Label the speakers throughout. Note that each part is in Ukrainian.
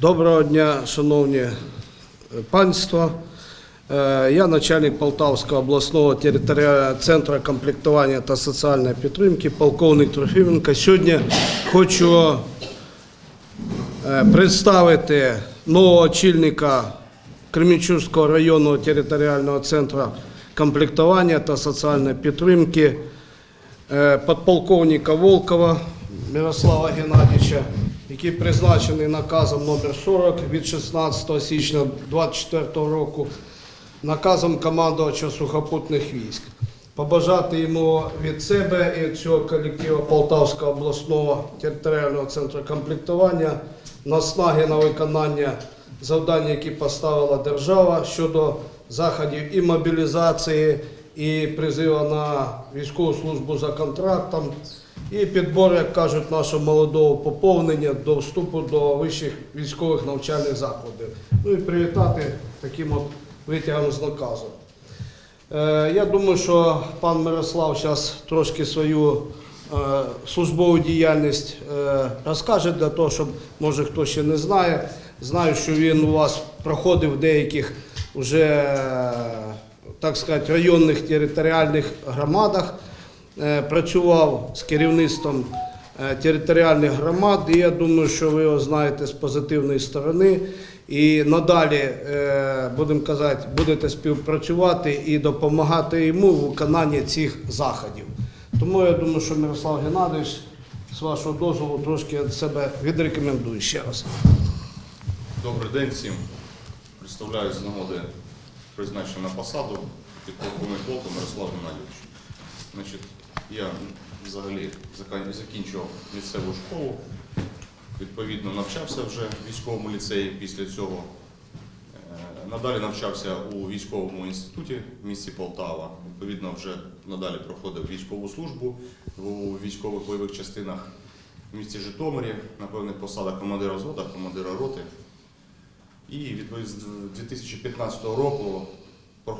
Speaker 1: Доброго дня, шановні е, панство. Е, Я начальник Полтавського обласного територіального центру комплектування та соціальної підтримки, полковник Трофименко. Сьогодні хочу е, представити нового очільника Кременчуцького районного територіального центру комплектування та соціальної підтримки подполковника Волкова Мирослава Геннадійовича, який призначений наказом номер 40 від 16 січня 2024 року, наказом командувача сухопутних військ. Побажати йому від себе і цього колективу Полтавського обласного територіального центру комплектування наснаги на виконання завдань, які поставила держава щодо заходів і мобілізації, і призиву на військову службу за контрактом, і підбор, як кажуть, нашого молодого поповнення до вступу до вищих військових навчальних закладів. Ну і привітати таким от витягом з наказу. Е, Я думаю, що пан Мирослав зараз трошки свою е, службову діяльність е, розкаже для того, щоб може хто ще не знає. Знаю, що він у вас проходив деяких вже, так сказати, районних територіальних громадах, працював з керівництвом е, територіальних громад, і я думаю, що ви його знаєте з позитивної сторони. І надалі, е, будемо казати, будете співпрацювати і допомагати йому в виконанні цих заходів. Тому я думаю, що Мирослав Геннадійович, з вашого дозволу, трошки себе відрекомендує ще раз.
Speaker 2: Добрий день всім. Представляю з нагоди призначення на посаду підполковник полку Мирослав Геннадійович. Я взагалі закінчував місцеву школу, відповідно навчався вже в військовому ліцеї після цього. Е, Надалі навчався у військовому інституті в місті Полтава. Відповідно, вже надалі проходив військову службу у військових бойових частинах в місті Житомирі, на певних посадах командира взвода, командира роти. І відповідно з 2015 року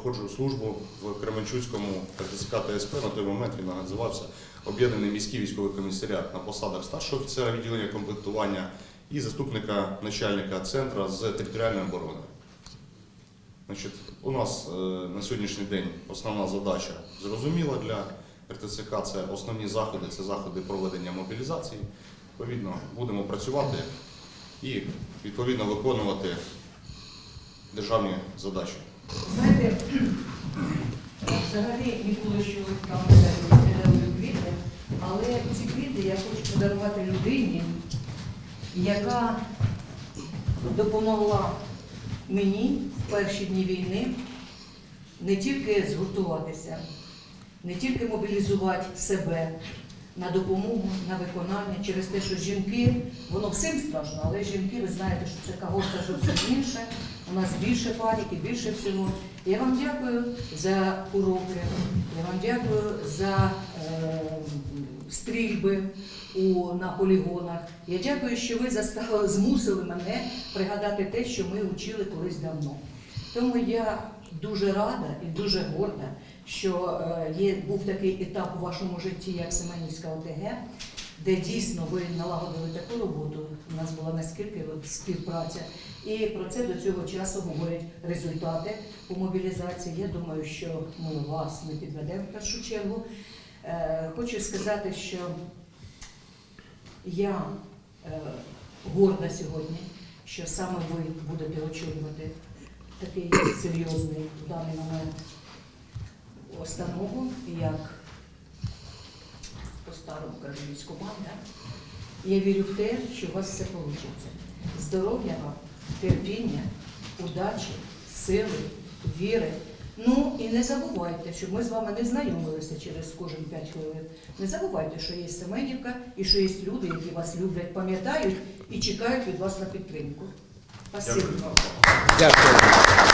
Speaker 2: проходжу службу в Кременчуцькому РТЦК ТСП. На той момент він називався Об'єднаний міський військовий комісаріат на посадах старшого офіцера відділення комплектування і заступника начальника центру з територіальної оборони. Значить, у нас е, на сьогоднішній день основна задача зрозуміла для РТЦК це основні заходи, це заходи проведення мобілізації. Відповідно, будемо працювати і відповідно виконувати державні задачі.
Speaker 3: Знаєте, взагалі ніколи що там не квіти, але ці квіти я хочу подарувати людині, яка допомогла мені в перші дні війни не тільки згуртуватися, не тільки мобілізувати себе на допомогу, на виконання через те, що жінки, воно всім страшно, але жінки, ви знаєте, що це когорта зовсім інше. У нас більше паніки, більше всього. Я вам дякую за уроки, я вам дякую за е, стрільби у, на полігонах. Я дякую, що ви заставили, змусили мене пригадати те, що ми вчили колись давно. Тому я дуже рада і дуже горда, що е, є, був такий етап у вашому житті, як Семенівська ОТГ, де дійсно ви налагодили таку роботу. У нас була наскільки співпраця. І про це до цього часу говорять результати по мобілізації. Я думаю, що ми вас не підведемо в першу чергу. Е, Хочу сказати, що я е, горда сьогодні, що саме ви будете очолювати такий серйозний в даний момент установу, як по-старому кажу, військкомат. Да? Я вірю в те, що у вас все вийде. Здоров'я вам, терпіння, удачі, сили, віри. Ну і не забувайте, що ми з вами не знайомилися через кожен 5 хвилин. Не забувайте, що є Семенівка і що є люди, які вас люблять, пам'ятають і чекають від вас на підтримку. Спасибо.
Speaker 1: Дякую.